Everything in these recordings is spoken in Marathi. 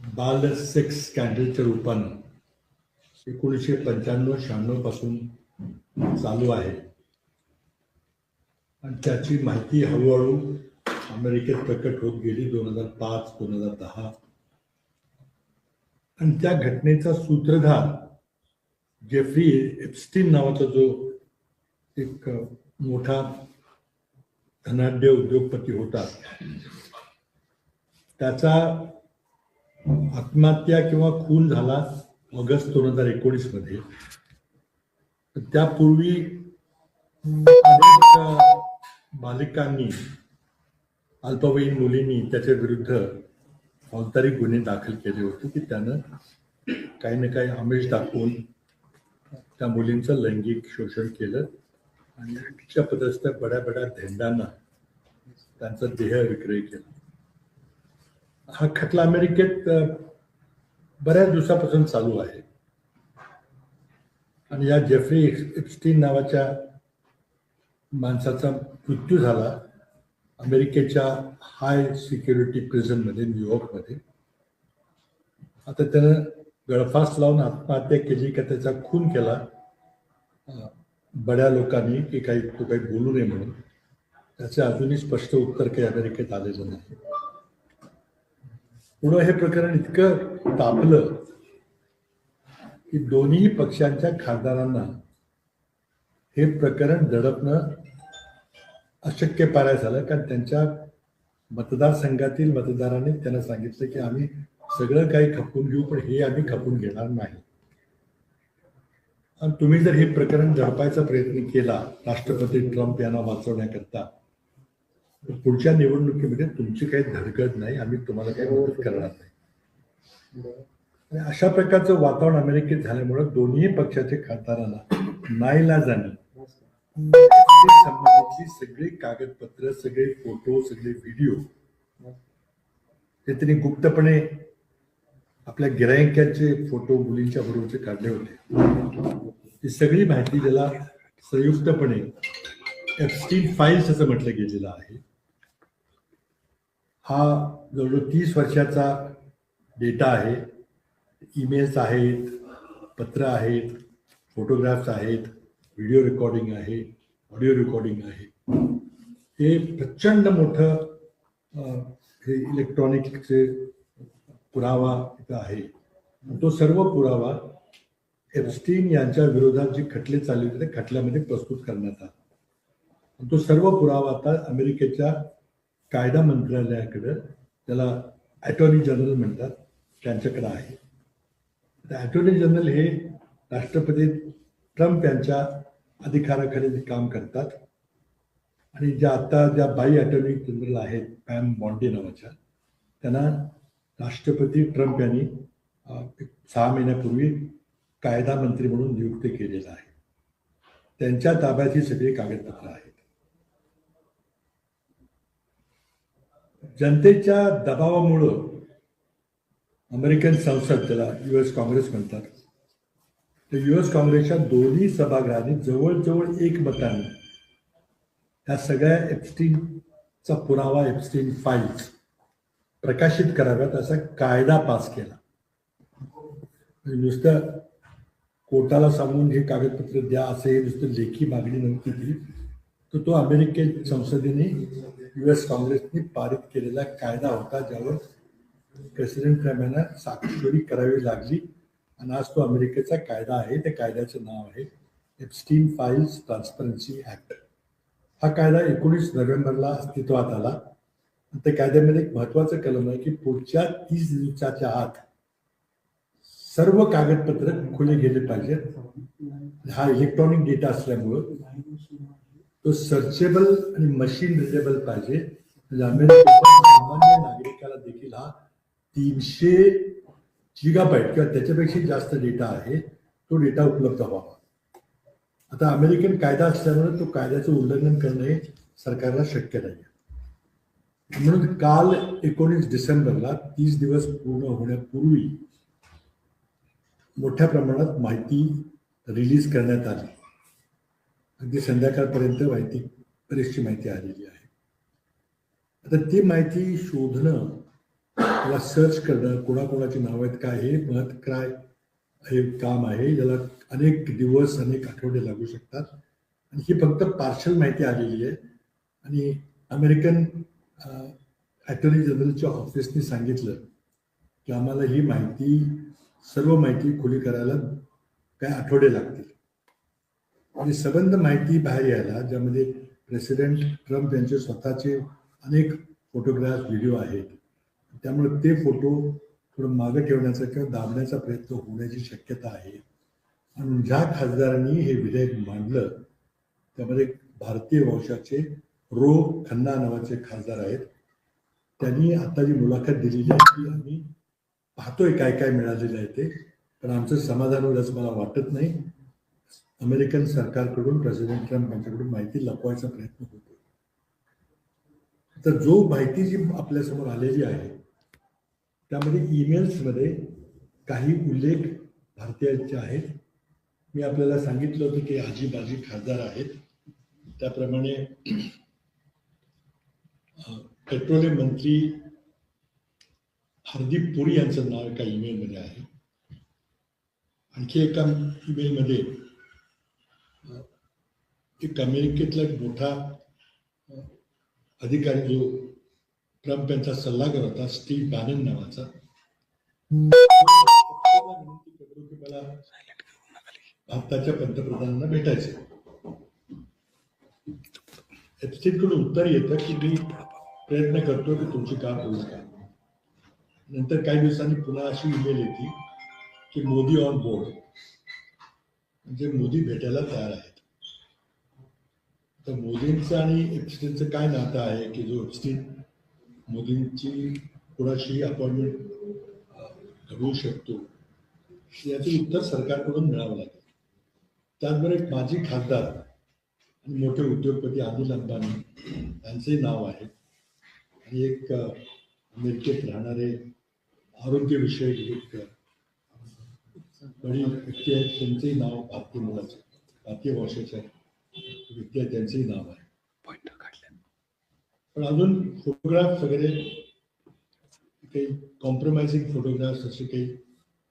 बाल सेक्स स्कॅन्डलच्या रूपानं एकोणीसशे पंच्याण्णव शहाण्णवपासून चालू आहे. आणि त्याची माहिती हळूहळू अमेरिकेत प्रकट होत गेली दोन हजार पाच दोन हजार दहा. आणि त्या घटनेचा सूत्रधार जेफ्री एप्स्टीन नावाचा जो एक मोठा धनाढ्य उद्योगपती होता त्याचा आत्महत्या किंवा खून झाला ऑगस्ट दोन हजार एकोणीसमध्ये. त्यापूर्वी अनेक बालिकांनी अल्पवयीन मुलींनी त्याच्या विरुद्ध फौजदारी गुन्हे दाखल केले होते की त्यानं काही ना काही आमिष दाखवून त्या मुलींचं लैंगिक शोषण केलं आणि तिच्या पदस्थ बड्या बड्या धेंडांना त्यांचा देह विक्रय केला. हा खटला अमेरिकेत बऱ्याच दिवसापासून चालू आहे. आणि या जेफ्री एप्स्टीन नावाच्या माणसाचा मृत्यू झाला अमेरिकेच्या हाय सिक्युरिटी प्रिझनमध्ये न्यूयॉर्कमध्ये आता त्यानं गळफास लावून आत्महत्या केली का त्याचा खून केला बड्या लोकांनी की काही तो काही बोलू नये म्हणून त्याचे अजूनही स्पष्ट उत्तर काही अमेरिकेत आलेलं नाही. पुढं हे प्रकरण इतकं तापलं की दोन्ही पक्षांच्या खासदारांना हे प्रकरण दडपणं अशक्य पाराय झालं. कारण त्यांच्या मतदारसंघातील मतदारांनी त्यांना सांगितलं की आम्ही सगळं काही खपून घेऊ पण हे आम्ही खपून घेणार नाही. आणि तुम्ही जर हे प्रकरण झडपायचा प्रयत्न केला राष्ट्रपती ट्रम्प यांना वाचवण्याकरता पुढच्या निवडणुकीमध्ये तुमची काही धडकत नाही आम्ही तुम्हाला काही मदत करणार नाही. आणि अशा प्रकारचं वातावरण अमेरिकेत झाल्यामुळं दोन्ही पक्षाचे खासदारांना नाईलाजाने संबंधीची सगळी कागदपत्र सगळे फोटो सगळे व्हिडिओ हे त्यांनी गुप्तपणे आपल्या गिरायकांचे फोटो मुलींच्या बरोबरचे काढले होते. ही सगळी माहिती त्याला संयुक्तपणे एफस्टीन फाईल्स असं म्हटलं गेलेलं आहे. हा जवळजवळ तीस वर्षाचा डेटा आहे. ईमेल्स आहेत पत्र आहेत फोटोग्राफ्स आहेत व्हिडिओ रेकॉर्डिंग आहे ऑडिओ रेकॉर्डिंग आहे. हे प्रचंड मोठं हे इलेक्ट्रॉनिकचे पुरावा इथं आहे. तो सर्व पुरावा एप्स्टीन यांच्या विरोधात जे खटले चालले होते त्या खटल्यामध्ये प्रस्तुत करण्यात आला. तो सर्व पुरावा आता अमेरिकेच्या कायदा मंत्रालयाकडं त्याला अटॉर्नी जनरल म्हणतात त्यांच्याकडे आहे. अटॉर्नी जनरल हे राष्ट्रपती ट्रम्प यांच्या अधिकाराखाली काम करतात आणि ज्या आता ज्या बाई अटॉर्नी जनरल आहेत पॅम बॉन्डे नावाच्या त्यांना राष्ट्रपती ट्रम्प यांनी सहा महिन्यापूर्वी कायदा मंत्री म्हणून नियुक्त केलेलं आहे. त्यांच्या ताब्यात ही सगळी कागदपत्र आहेत. जनतेच्या दबावामुळं अमेरिकन संसद त्याला युएस काँग्रेस म्हणतात तर युएस काँग्रेसच्या दोन्ही सभागृहांनी जवळजवळ एक मताने त्या सगळ्या एप्स्टीनचा पुरावा एप्स्टीन फाईल्स प्रकाशित कराव्यात असा कायदा पास केला. म्हणजे नुसतं कोर्टाला सांगून हे कागदपत्र द्या असं हे नुसतं लेखी मागणी नव्हती ती. तर तो अमेरिकेत संसदेने यू एस काँग्रेसने पारित केलेला कायदा होता ज्यावर प्रेसिडेंट ट्रम्प यांना करावी लागली. आणि आज तो अमेरिकेचा कायदा आहे त्या कायद्याचं नाव आहे एप्स्टीन फाईल्स ट्रान्सपरन्सी ऍक्ट हा कायदा एकोणीस नोव्हेंबरला अस्तित्वात आला. त्या कायद्यामध्ये एक महत्वाचं कलम आहे की पुढच्या तीस दिवसाच्या आत सर्व कागदपत्र खुले गेले पाहिजेत. हा इलेक्ट्रॉनिक डेटा असल्यामुळं. तो सर्चेबल आणि मशीन रिडेबल पाहिजे. म्हणजे अमेरिकेच्या सामान्य नागरिकाला देखील हा तीनशे जिगाबाईट किंवा त्याच्यापेक्षा जास्त डेटा आहे तो डेटा उपलब्ध व्हावा. आता अमेरिकन कायदा असल्यामुळे तो कायद्याचं उल्लंघन करणं हे सरकारला शक्य नाही म्हणून काल एकोणीस डिसेंबरला तीस दिवस पूर्ण होण्यापूर्वी मोठ्या प्रमाणात माहिती रिलीज करण्यात आली. अगदी संध्याकाळपर्यंत माहिती बरीचशी माहिती आलेली आहे. आता ती माहिती शोधणं त्याला सर्च करणं कोणाकोणाची नावं आहेत काय हे महत् काय हे काम आहे ज्याला अनेक दिवस अनेक आठवडे लागू शकतात. आणि ही फक्त पार्शल माहिती आलेली आहे. आणि अमेरिकन अटॉर्नी जनरलच्या ऑफिसने सांगितलं की आम्हाला ही माहिती सर्व माहिती खुली करायला काही आठवडे लागतील. आणि सबंध माहिती बाहेर यायला ज्यामध्ये प्रेसिडेंट ट्रम्प यांचे स्वतःचे अनेक फोटोग्राफ व्हिडिओ आहेत. त्यामुळे ते फोटो थोडं मागं ठेवण्याचा किंवा दाबण्याचा प्रयत्न होण्याची शक्यता आहे. आणि ज्या खासदारांनी हे विधेयक मांडलं त्यामध्ये भारतीय वंशाचे रो खन्ना नावाचे खासदार आहेत. त्यांनी आता जी मुलाखत दिलेली आहे ती आम्ही पाहतोय काय काय मिळालेलं आहे ते. पण आमचं समाधान होईल असं मला वाटत नाही. अमेरिकन सरकारकडून प्रेसिडेंट ट्रम्प यांच्याकडून माहिती लपवायचा प्रयत्न होतो तर जो माहिती जी आपल्यासमोर आलेली आहे त्यामध्ये ईमेल्समध्ये काही उल्लेख भारतीयांचे आहेत. मी आपल्याला सांगितलं होतं की आजीबाजी खासदार आहेत. त्याप्रमाणे पेट्रोलियम मंत्री हरदीप पुरी यांचं नाव एका ईमेलमध्ये आहे. आणखी एका ईमेलमध्ये एक अमेरिकेतला एक मोठा अधिकारी जो ट्रम्प यांचा सल्लागार होता स्टीव्ह बॅनन नावाचा की मला भारताच्या पंतप्रधानांना भेटायचं. कडून उत्तर येतं की मी प्रयत्न करतो की तुमची काम होईल का? नंतर काही दिवसांनी पुन्हा अशी ईमेल येते की मोदी ऑन बोर्ड. म्हणजे मोदी भेटायला तयार आहे तर मोदींचं आणि एप्स्टीनचं काय नातं आहे की जो एप्स्टीन मोदींची कुणाशी अपॉइंटमेंट घडवू शकतो याचे उत्तर सरकारकडून मिळावं लागेल. त्याचबरोबर एक माजी खासदार आणि मोठे उद्योगपती अनिल अंबानी यांचे नाव आहे. आणि एक अमेरिकेत राहणारे आरोग्यविषयक एक बडी व्यक्ती आहेत त्यांचेही नाव भारतीय मुलाचे भारतीय भाषेचे आहे आहेत त्यांचेही नाव आहे. पण अजून फोटोग्राफ वगैरे काही कॉम्प्रोमाइजिंग फोटोग्राफ्स असे काही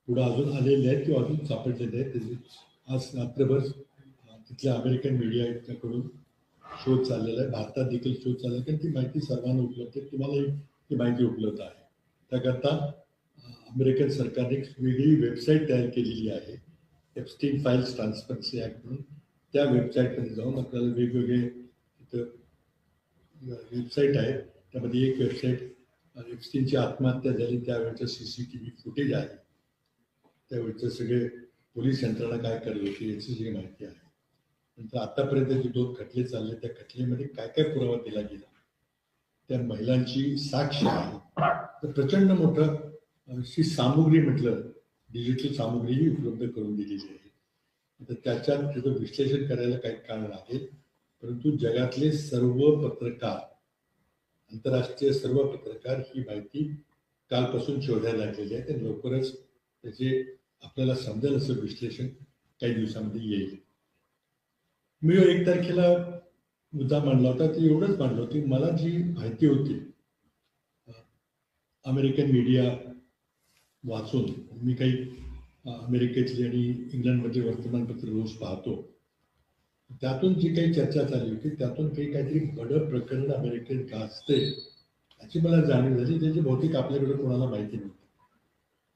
पुढे अजून आलेले आहेत किंवा अजून सापडलेले आहेत त्याचे आज रात्रभर तिथल्या अमेरिकन मीडियाकडून शोध चाललेला आहे. भारतात देखील शोध चाललेला आहे. कारण ती माहिती सर्वांना उपलब्ध आहे. तुम्हालाही ती माहिती उपलब्ध आहे. त्याकरता अमेरिकन सरकारने एक वेगळी वेबसाईट तयार केलेली आहे. एफस्टीन फाईल्स ट्रान्सपरन्सी ॲक्ट म्हणून. त्या वेबसाईटमध्ये जाऊन आपल्याला वेगवेगळे तिथं वेबसाईट आहे. त्यामध्ये एक वेबसाईट एप्स्टीनची आत्महत्या झाली. त्यावेळेचं C C T V footage आहे. त्यावेळेचं सगळे पोलीस यंत्रणा काय करत होती याची जी माहिती आहे. नंतर आतापर्यंत जे दोन खटले चालले त्या खटलेमध्ये काय काय पुरावा दिला गेला? त्या महिलांची साक्ष आहे. तर प्रचंड मोठं अशी सामुग्री म्हटलं डिजिटल सामुग्रीही उपलब्ध करून दिलेली आहे. तर त्याच्यात त्याचं विश्लेषण करायला काही कारण लागेल. परंतु जगातले सर्व पत्रकार आंतरराष्ट्रीय सर्व पत्रकार ही माहिती कालपासून शोधायला लागलेली आहे. ते लवकरच त्याचे आपल्याला समजेल असं विश्लेषण काही दिवसामध्ये येईल. मी एक तारखेला मुद्दा मांडला होता. ते एवढंच मांडलं होतं की मला जी माहिती होती अमेरिकन मीडिया वाचून मी काही अमेरिकेतली आणि इंग्लंडमधली वर्तमानपत्र रोज पाहतो. त्यातून जी काही चर्चा चालली होती त्यातून काही काहीतरी बडं प्रकरण अमेरिकेत गाजते याची मला जाणीव झाली. त्याची बहुतेक आपल्याकडे कोणाला माहिती नव्हती.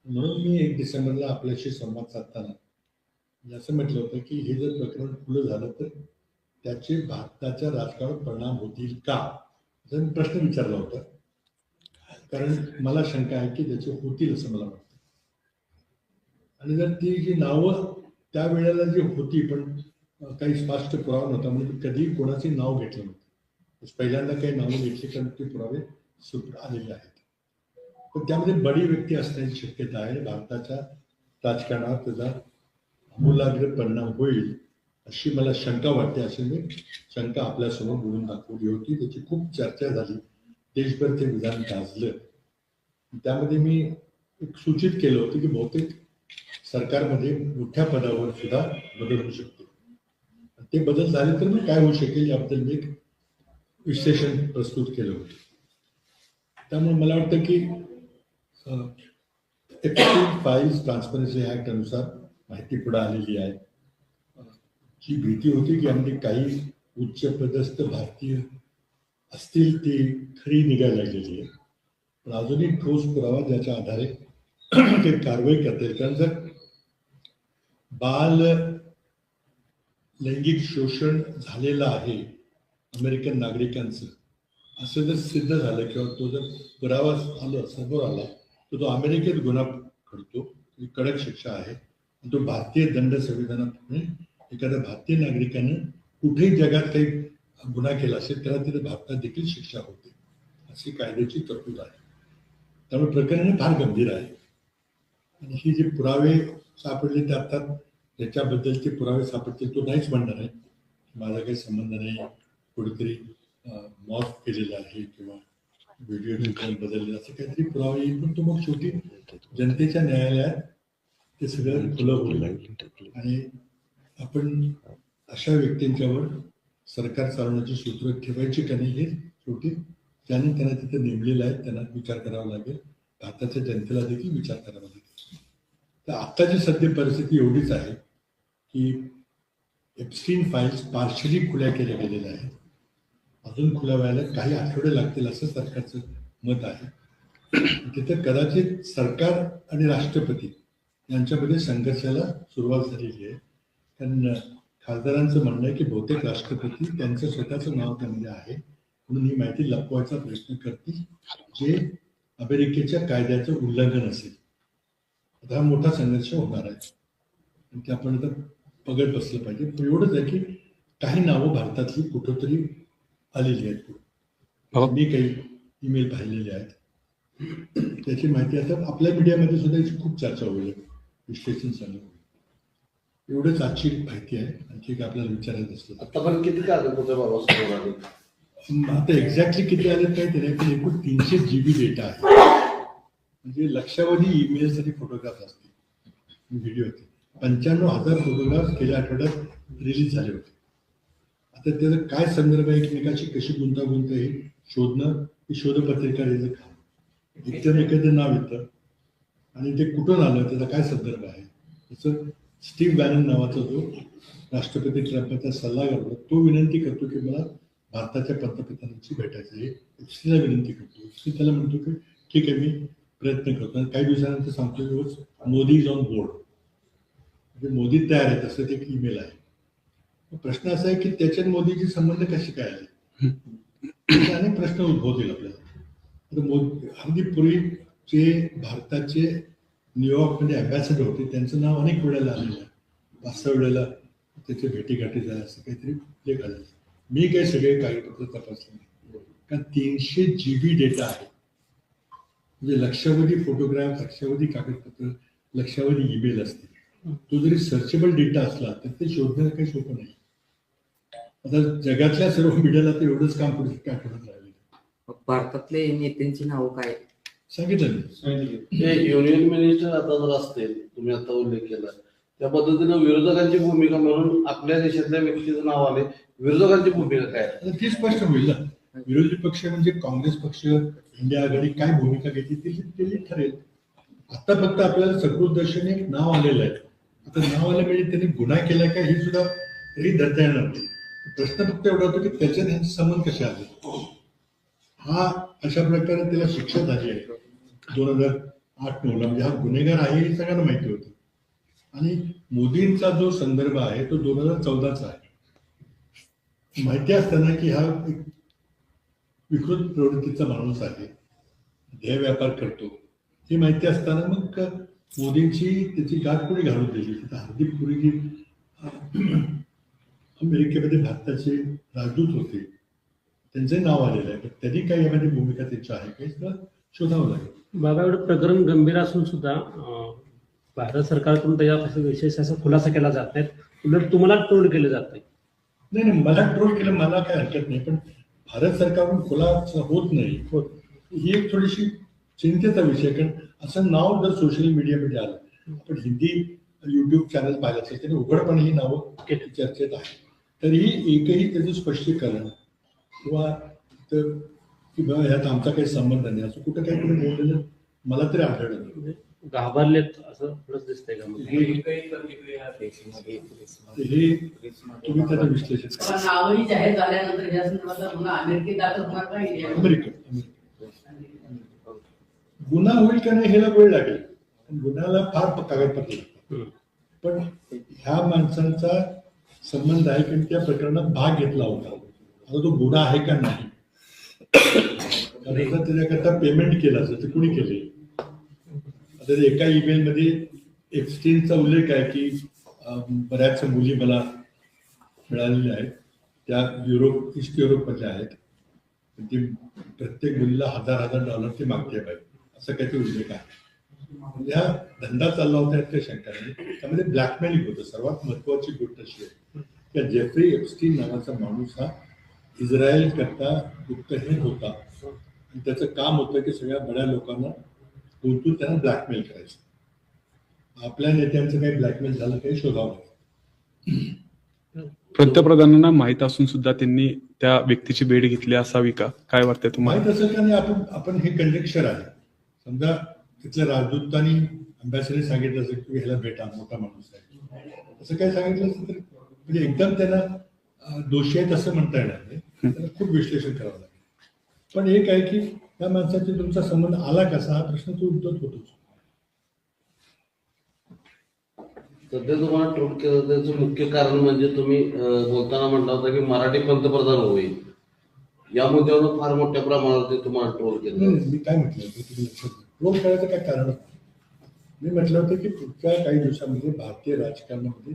म्हणून मी एक डिसेंबरला आपल्याशी संवाद साधताना असं म्हटलं होतं की हे जर प्रकरण खुलं झालं तर त्याचे भारताच्या राजकारणात परिणाम होतील का? जर मी प्रश्न विचारला होता. कारण मला शंका आहे की त्याचे होतील असं मला वाटतं. आणि जर ती जी नावं त्यावेळेला जी होती पण काही स्पष्ट पुरावा नव्हता म्हणून कधी कोणाचे नाव घेतलं नव्हतं. म्हणजे पहिल्यांदा काही नावं घेतली कारण ते पुरावे सुट आलेले आहेत. पण त्यामध्ये बडी व्यक्ती असण्याची शक्यता आहे. भारताच्या राजकारणावर त्याचा आमूलाग्र परिणाम होईल अशी मला शंका वाटते. अशी मी शंका आपल्यासमोर बोलून दाखवली होती त्याची खूप चर्चा झाली. देशभर ते विधान गाजलं. त्यामध्ये मी एक सूचित केलं होतं की बहुतेक सरकारमध्ये मोठ्या पदावर सुद्धा बदल होऊ शकतो. ते बदल झाले तर मग काय होऊ शकेल याबद्दल मी एक विश्लेषण प्रस्तुत केलं होतं. त्यामुळे मला वाटतं की एक्सट्रीम फाईल्स ट्रान्सपरन्सी ऍक्ट अनुसार माहिती पुढे आलेली आहे. जी भीती होती की यामध्ये काही उच्च पदस्थ भारतीय असतील ती खरी निघायला लागलेली आहे. पण अजूनही ठोस पुरावा ज्याच्या आधारे ते कारवाई करता येईल. कारण जर बाल लैंगिक शोषण झालेलं आहे अमेरिकन नागरिकांचं. असं जर सिद्ध झालं किंवा तो जर पुरावा आला समोर आला तर तो अमेरिकेत गुन्हा घडतो. ही कडक शिक्षा आहे. आणि तो भारतीय दंड संविधानाप्रमाणे एखाद्या भारतीय नागरिकाने कुठेही जगात काही गुन्हा केला असेल त्याला तिथे भारतात देखील शिक्षा होते. अशी कायद्याची तरतूद आहे. त्यामुळे प्रकरण फार गंभीर आहे. आणि ही जे पुरावे सापडले ते अर्थात त्याच्याबद्दलचे पुरावे सापडतील तो नाहीच म्हणणार आहे. माझा काही संबंध नाही. कुठेतरी मॉफ केलेला आहे किंवा व्हिडिओ बदलले असं काहीतरी पुरावा येईल. पण तो मग शेवटी जनतेच्या न्यायालयात ते सगळं खुलं होईल. आणि आपण अशा व्यक्तींच्यावर सरकार चालवण्याची सूत्र ठेवायची का नाही हे शेवटी ज्यांनी त्यांना तिथे नेमलेलं आहे. त्यांना विचार करावा लागेल. भारताच्या जनतेला देखील विचार करावा लागेल. तर आत्ताची सध्या परिस्थिती एवढीच आहे. की एप्स्टीन फाईल्स पार्शली खुल्या केल्या गेलेल्या आहेत. अजून खुल्या व्हायला काही आठवडे लागतील असं सरकारचं मत आहे. तिथे कदाचित सरकार आणि राष्ट्रपती यांच्यामध्ये संघर्षाला सुरुवात झालेली आहे. कारण खासदारांचं म्हणणं आहे की बहुतेक राष्ट्रपती त्यांचं स्वतःचं नाव त्यामध्ये आहे. म्हणून ही माहिती लपवायचा प्रयत्न करतील. जे अमेरिकेच्या कायद्याचं उल्लंघन असेल. आता हा मोठा संघर्ष होणार आहे. आणि ते आपण आता बघत बसलं पाहिजे. पण एवढंच आहे की काही नावं भारतातली कुठंतरी आलेली आहेत. हो. मी काही ईमेल पाहिलेले आहेत. त्याची माहिती आता आपल्या मीडियामध्ये सुद्धा याची खूप चर्चा होईल. विश्लेषण चालू होईल. एवढंच आजची माहिती आहे. आणखी एक आपल्याला विचारायचं असलं तर. आतापर्यंत किती बाबा आता एक्झॅक्टली किती आले काही नाही पण एकूण तीनशे जी बी डेटा आहे. म्हणजे लक्षावधी ईमेल्स आणि फोटोग्राफ असतील व्हिडिओ होते पंच्याण्णव हजार फोटोग्राफ गेल्या आठवड्यात रिलीज झाले होते. आता त्याचं काय संदर्भ आहे? एकमेकाची कशी गुंतागुंत आहे? हे शोधणं ही शोधपत्रिका याचं काम. एकदम एखादं नाव येतं. आणि ते कुठून आलं? त्याचा काय संदर्भ आहे? त्याचं स्टीव्ह बॅनन नावाचा जो राष्ट्रपती ट्रम्पचा सल्लागार होता तो विनंती करतो की मला भारताच्या पंतप्रधानांची भेटायचं आहे. एफसीला विनंती करतो. एफसी त्याला म्हणतो की ठीक आहे मी प्रयत्न करतो. आणि काही दिवसानंतर सांगतो की "रोज मोदी इज ऑन बोर्ड. म्हणजे मोदी तयार आहेत असं ते एक ईमेल आहे. प्रश्न असा आहे की त्याच्यात मोदीचे संबंध कसे काय आले? अनेक प्रश्न उद्भवतील आपल्याला. अगदी पूर्वी जे भारताचे न्यूयॉर्कमध्ये अँबॅसेडर होते त्यांचं नाव अनेक वेळेला आलेलं आहे. पाच सहा वेळेला त्याचे भेटीगाठी झाल्या असं काहीतरी लेख आलेला मी काही सगळे कागदपत्र तपासले नाही. कारण तीनशे जी बी डेटा आहे. म्हणजे लक्षावधी फोटोग्राफ लक्षावधी कागदपत्र लक्षावधी ईमेल असतील. तो जरी सर्चेबल डेटा असला तर ते शोधणं काही सोपं नाही. आता जगातल्या सर्व मीडियाला तर एवढंच काम पुढे काय आठवड्यात राहिलेलं भारतातले नेत्यांची नावं काय? सांगितलं ते युनियन मिनिस्टर आता जर असतील तुम्ही आता उल्लेख केला त्या पद्धतीनं विरोधकांची भूमिका म्हणून आपल्या देशातल्या व्यक्तीचं नाव आले. विरोधकांची भूमिका काय? ती स्पष्ट होईल ना. विरोधी पक्ष म्हणजे काँग्रेस पक्ष इंडिया आघाडी काय भूमिका घेते ती ती ठरेल. आता फक्त आपल्याला सकृतदर्शनी एक नाव आलेलं आहे. आता नावाला म्हणजे त्यांनी गुन्हा केला का हे सुद्धा तरी धरता येणार नाही. प्रश्न फक्त एवढा होतो की त्याच्यात ह्यांचे संबंध कसे आले हा अशा प्रकारे त्याला शिक्षा झाली आहे. दोन हजार आठ नऊला. म्हणजे हा गुन्हेगार आहे हे सगळ्यांना माहिती होतं. आणि मोदींचा जो संदर्भ आहे तो दोन हजार चौदाचा आहे. माहिती असताना की हा एक विकृत प्रवृत्तीचा माणूस आहे. ध्येय व्यापार करतो. हे माहिती असताना मग मोदींची त्याची गाठ कोणी घालून दिली? तिथं हार्दिक पुरी जी अमेरिकेमध्ये भारताचे राजदूत होते. त्यांचे नाव आलेलं आहे. पण त्यांनी काही यामध्ये भूमिका त्यांची आहे काही सगळं शोधावं लागेल. बाबा एवढं प्रकरण गंभीर असून सुद्धा भारत सरकारकडून त्याच्या विशेष असा खुलासा केला जात नाही. उलट तुम्हाला ट्रोल केलं जात नाही. नाही नाही मला ट्रोल केलं मला काय हरकत नाही. पण भारत सरकारकडून खुलासा होत नाही. ही एक थोडीशी चिंतेचा विषय कारण असं नाव जर सोशल मीडियामध्ये आलं आपण हिंदी युट्यूब चॅनल पाहिलं असेल त्याने उघडपणे ही नावं चर्चेत आहे तरीही एकही त्याचं स्पष्टीकरण किंवा तर की बाबा ह्यात आमचा काही संबंध नाही असं कुठं काही कोणी बोललेलं मला तरी आढळलं नाही. म्हणजे घाबरलेत असं थोडंच दिसतंय का? हे तुम्ही त्याचं विश्लेषण करा. नावही जाहीर झाल्यानंतर या संदर्भातला गुन्हा अमेरिकेत दाखल होणार का अमेरिकेत. गुन्हा होईल का नाही ह्याला वेळ लागेल. पण गुन्ह्याला फार कागदपत्र लागतात. पण ह्या माणसांचा संबंध आहे की त्या प्रकरणात भाग घेतला होता. आता तो गुन्हा आहे का नाही? त्याच्याकरता पेमेंट केलं असेल तर कुणी केले आता ते एका ईमेल मध्ये एक्सचेंजचा उल्लेख आहे की अं, बऱ्याच मुली मला मिळालेल्या आहेत. त्या युरोप ईस्ट युरोपमधल्या आहेत. ती प्रत्येक मुलीला हजार हजार डॉलर ती मागते पाहिजे असं काहीतरी उल्लेख आहे. म्हणजे हा धंदा चालला होता यात काही शंका नाही त्यामध्ये ब्लॅकमेलिंग होतं. सर्वात महत्वाची गोष्ट अशी आहे की जेफ्री एप्स्टीन नावाचा माणूस हा इस्रायल करता गुप्तहेर होता. आणि त्याचं काम होतं की सगळ्या बड्या लोकांना गुंतून त्यांना ब्लॅकमेल करायचं. आपल्या नेत्यांचं काही ब्लॅकमेल झालं काही शोधावं लागेल. पंतप्रधानांना माहीत असून सुद्धा त्यांनी त्या व्यक्तीची भेट घेतली असावी का? काय वाटतंय तुम्हाला? माहीत असेल आपण आपण हे कंजेक्चर आहे समजा तिथल्या राजदूतांनी अम्बॅसिडर सांगितलं असेल की ह्याला भेटा मोठा माणूस आहे. असं काय सांगितलं असेल तर म्हणजे एकदम त्यांना दोषी आहेत असं म्हणता येणार नाही. त्यांना खूप विश्लेषण करावं लागेल. पण एक आहे की त्या माणसाचे तुमचा संबंध आला कसा? हा प्रश्न तो उद्धत होतोच. सध्या तुम्हाला ट्रोट केलं त्याचं मुख्य कारण म्हणजे तुम्ही बोलताना म्हटलं होता की मराठी पंतप्रधान होईल. या मुद्द्यावर फार मोठ्या प्रमाणात तुम्हाला ट्रोल केलं. नाही, मी काय म्हटलं होतं तुम्ही लक्षात घ्या. करायचं काय कारण मी म्हटलं होतं की पुढच्या काही दिवसामध्ये भारतीय राजकारणामध्ये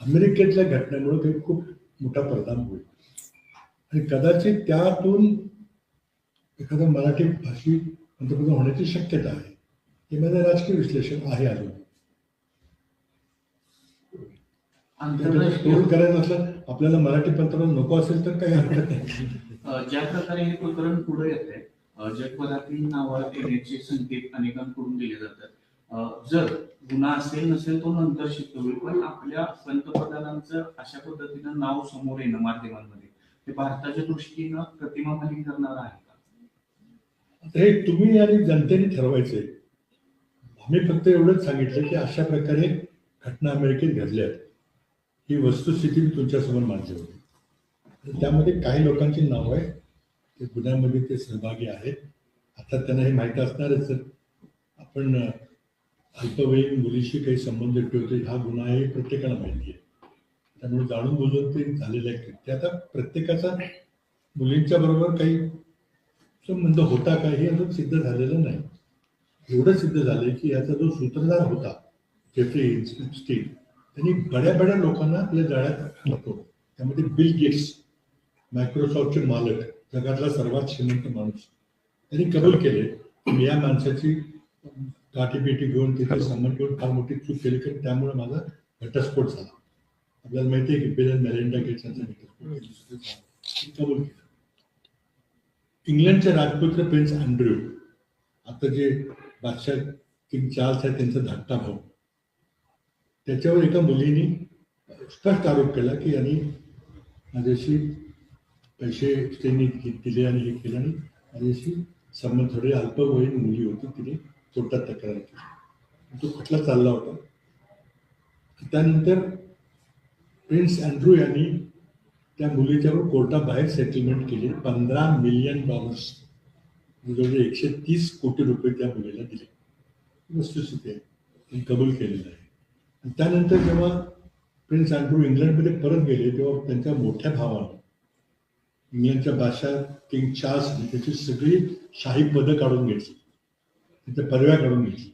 अमेरिकेतल्या घटनेमुळे काही खूप मोठा परिणाम होईल. आणि कदाचित त्यातून एखादा मराठी भाषी पंतप्रधान होण्याची शक्यता आहे. हे माझं राजकीय विश्लेषण आहे अजून आंतरराष्ट्रीय रोल करायचं असलं आपल्याला मराठी पंतप्रधान नको असेल तर काही हरकत नाही. ज्या प्रकारे हे प्रकरण पुढे येते जगभरातील नावं येण्याचे संकेत अनेकांकडून दिले जातात. जर गुन्हा असेल नसेल तो नंतर सिद्ध होईल पण आपल्या पंतप्रधानांचं अशा पद्धतीनं नाव समोर येणं माध्यमांमध्ये ते भारताच्या दृष्टीनं प्रतिमा भंग करणार आहे का? हे तुम्ही आणि जनतेने ठरवायचंय. आम्ही फक्त एवढंच सांगितलं की अशा प्रकारे घटना अमेरिकेत घडल्या आहेत ही वस्तुस्थिती मी तुमच्यासमोर मांडली होती. त्यामध्ये काही लोकांची नावं आहे ते गुन्ह्यामध्ये ते सहभागी आहेत. आता त्यांना हे माहीत असणारच आपण अल्पवयीन मुलीशी काही संबंध ठेवतो हा गुन्हा आहे हे प्रत्येकाला माहिती आहे. त्यामुळे जाणून बुजून ते झालेलं आहे ते आता प्रत्येकाचा मुलींच्या बरोबर काही संबंध होता का हे अजून सिद्ध झालेलं नाही. एवढं सिद्ध झालं की याचा जो सूत्रधार होता जेफ्री स्टील त्यांनी बड्या बड्या लोकांना आपल्या जाळ्यात घातलं त्यामध्ये बिल गेट्स मायक्रोसॉफ्टचे मालक जगातला सर्वात श्रीमंत माणूस. त्यांनी कबूल केले की या माणसाची काठीपेटी घेऊन तिथे संबंध घेऊन फार मोठी चूक केली कारण त्यामुळे माझा घटस्फोट झाला. आपल्याला माहिती आहे की बिल अँड मेलिंडा गेट्स यांचा घटस्फोट कबूल केला. इंग्लंडचे राजपुत्र प्रिन्स अँड्रू आता जे बादशाह किंग चार्ल्स आहे त्यांचा धाकटा भाऊ. त्याच्यावर एका मुलीने स्पष्ट आरोप केला की यांनी माझ्याशी पैसे त्यांनी दिले आणि हे केलं आणि माझ्याशी संबंध थोडी अल्पवयीन मुली होती. तिने कोर्टात तक्रार केली. तो खटला चालला होता? त्यानंतर प्रिन्स अँड्रू यांनी त्या मुलीच्यावर कोर्टाबाहेर सेटलमेंट केली. पंधरा मिलियन डॉलर्स जवळजवळ एकशे तीस कोटी रुपये त्या मुलीला दिले. वस्तुस्थिती आहे. त्यांनी कबूल केलेलं आहे. त्यानंतर जेव्हा प्रिन्स अँड्रू इंग्लंडमध्ये परत गेले तेव्हा त्यांच्या मोठ्या भावानं इंग्लंडच्या बादशाह किंग चार्ल्सने त्याची सगळी शाही पदं काढून घेतली. त्यांच्या पदव्या काढून घेतली.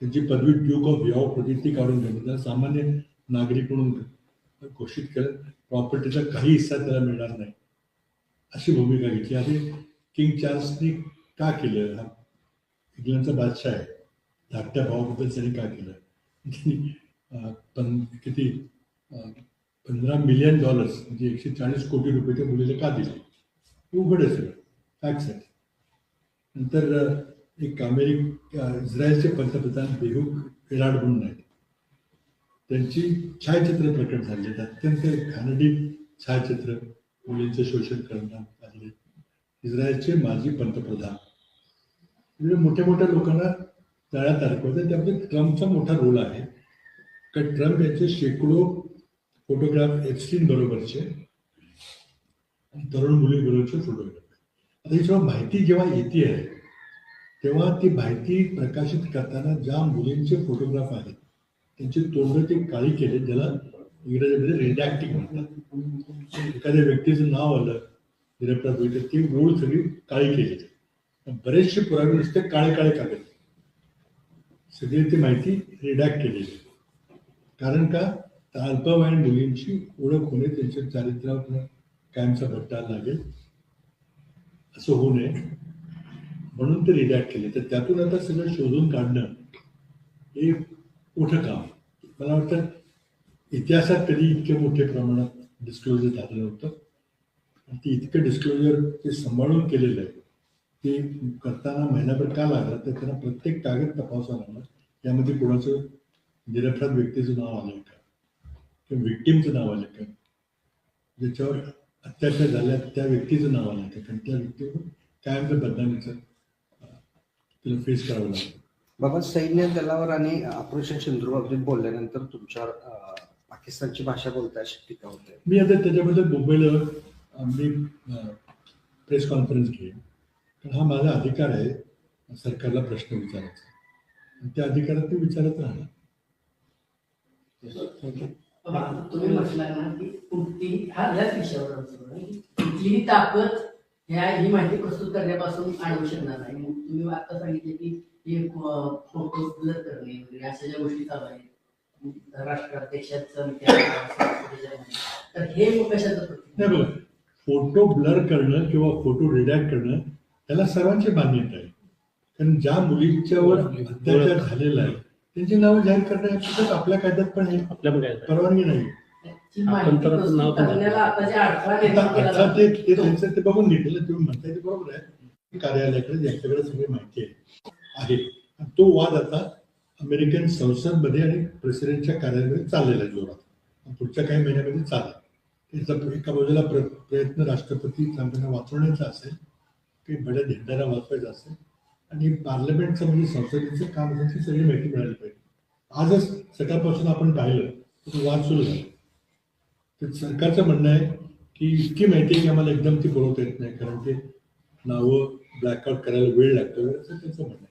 त्यांची पदवी ड्यूक ऑफ यॉ होती ती काढून घेतली. त्याला सामान्य नागरिक म्हणून घोषित केलं. प्रॉपर्टीचा काही हिस्सा त्याला मिळणार नाही. अशी भूमिका घेतली. आणि किंग चार्ल्सनी का केलं? हा इंग्लंडचा बादशाह आहे. धाकट्या भावाबद्दल त्यांनी का केलं? पण किती? पंधरा मिलियन डॉलर्स म्हणजे एकशे चाळीस कोटी रुपये त्या मुलीला का दिले? हे उघड आहे सगळं फॅक्ट्स आहेत. नंतर एक अमेरिका इस्रायलचे पंतप्रधान बेहूक विराट म्हणून आहेत. त्यांची छायाचित्र प्रकट झाली आहेत. अत्यंत घाणडी छायाचित्र मुलींचं शोषण करण्यात आले इस्रायलचे माजी पंतप्रधान. म्हणजे मोठ्या मोठ्या लोकांना तळ्यात अडकवतात त्यामध्ये ट्रम्पचा मोठा रोल आहे. कारण ट्रम्प यांचे शेकडो फोटोग्राफ एप्स्टीन बरोबरचे आणि तरुण मुली बरोबरचे फोटोग्राफ आता ही सर्व माहिती जेव्हा येते आहे तेव्हा ती माहिती प्रकाशित करताना ज्या मुलींचे फोटोग्राफ आहेत त्यांची तोंड ते काळी केले ज्याला इंग्रजीमध्ये रिडॅक्टिंग म्हणतात. एखाद्या व्यक्तीचं नाव आलं निरपराध होईल तर ती ओळ सगळी काळी केली. बरेचसे पुरावे नुसते काळे काळे कागद. सगळी ती माहिती रिडॅक्ट केलेली आहे. कारण का? तर अल्पवयीन मुलींची ओळख होणे त्यांच्या चारित्र्यावर कायमचा भट्टा लागेल. असं होऊ नये. म्हणून ते रिडॅक्ट केले. तर त्यातून आता सगळं शोधून काढणं हे मोठं काम. मला वाटतं इतिहासात कधी इतके मोठे प्रमाणात डिस्क्लोजर झालं नव्हतं. आणि ते इतकं डिस्क्लोजर ते सांभाळून केलेलं आहे. ते करताना महिनाभर का लागला तर त्यांना प्रत्येक कागद तपासावं लागणार. यामध्ये कोणाचं निरपराध व्यक्तीचं नाव आलं का? किंवा विक्टीमचं नाव आलं का? ज्याच्यावर अत्याचार झाल्या त्या व्यक्तीचं नाव आलं का? कारण त्या व्यक्तीवर कायमचं बदनामीचं तिला फेस करावं लागतं बाबा सैन्य दलावर आणि ऑपरेशन सिंधुदुर्गाबद्दल बोलल्यानंतर तुमच्यावर पाकिस्तानची भाषा बोलताय अशी टीका होते मी आता त्याच्याबद्दल मुंबईला आम्ही प्रेस कॉन्फरन्स घेईन. कारण हा माझा अधिकार आहे सरकारला प्रश्न विचारायचा. त्या अधिकारात ते विचारत राहणार. तुम्ही म्हटलं ना की कुठली हा याच विषयावर कुठलीही ताकद ह्या ही माहिती प्रस्तुत करण्यापासून आणू शकणार नाही मग तुम्ही आता सांगितले की हे फोटो ब्लर करणे वगैरे अशा ज्या गोष्टी चालू आहेत राष्ट्राध्यक्षाचं त्याच्यामध्ये. तर हे मग कशाचं प्रतीक? फोटो ब्लर करणं किंवा फोटो रिडॅक्ट करणं त्याला सर्वांची मान्यता आहे कारण ज्या मुलींच्यावर अत्याचार झालेला आहे त्यांची नावं जाहीर करणं याच्यात आपल्या कायद्यात पण आहे. आपल्या पण परवानगी नाही. ती आपण तर नाव पण आता आता त्यांचं बघून घेतलेलं तुम्ही म्हणताय ते बरोबर आहे. कार्यालयाकडे यांच्याकडे सगळी माहिती आहे आहे. आणि तो वाद आता अमेरिकन संसदमध्ये आणि प्रेसिडेंटच्या कार्यालयामध्ये चाललेला आहे जोरात. आणि पुढच्या काही महिन्यामध्ये चालेल. त्याचा एका बाजूला प्र प्रयत्न राष्ट्रपती ट्रम्पांना वाचवण्याचा असेल काही बड्या झेंड्याला वाचवायचा असेल आणि पार्लमेंटचं म्हणजे संसदेचं काम असेल ती सगळी माहिती मिळाली पाहिजे. आजच सकाळपासून आपण पाहिलं तर तो वाद सुरू झाला. तर सरकारचं म्हणणं आहे की इतकी माहिती आहे की आम्हाला एकदम ती बोलवता येत नाही कारण ते नावं ब्लॅकआउट करायला वेळ लागतो असं त्यांचं म्हणणं आहे.